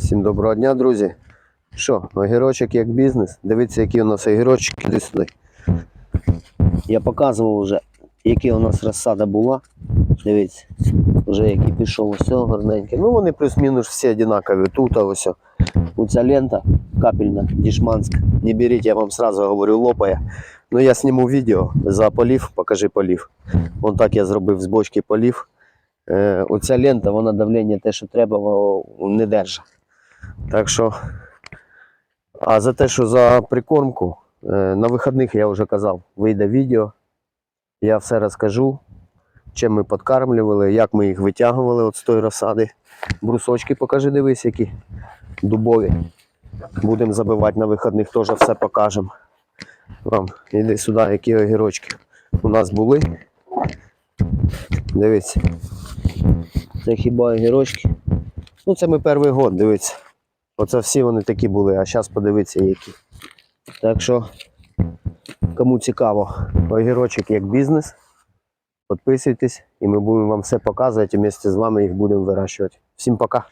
Всім доброго дня, друзі. Що, огірочок як бізнес? Дивіться, які у нас огірочки. Іди сюди. Я показував вже, які у нас розсада була. Дивіться, вже який пішов цього гарненький. Ну вони плюс-мінус всі однакові. Тут ось. Оця лента капельна, дішманська. Не беріть, я вам сразу говорю, лопає. Ну я зніму відео за полів, покажи полів. Вон так я зробив з бочки полів. Е, оця лента, вона давлення те, що треба, не держить. Так що, а за те, що за прикормку, е, на вихідних я вже казав, вийде відео. Я все розкажу, чим ми подкармлювали, як ми їх витягували от з тої розсади. Брусочки покажи, дивись, які дубові. Будемо забивати на вихідних, теж все покажемо. Вам, іди сюди, які огірочки у нас були. Дивіться. Це хіба огірочки. Ну, це ми перший год, дивіться. Оце всі вони такі були, а зараз подивіться які. Так що, кому цікаво, огірочок як бізнес, підписуйтесь і ми будемо вам все показувати і ми з вами їх будемо вирощувати. Всім пока!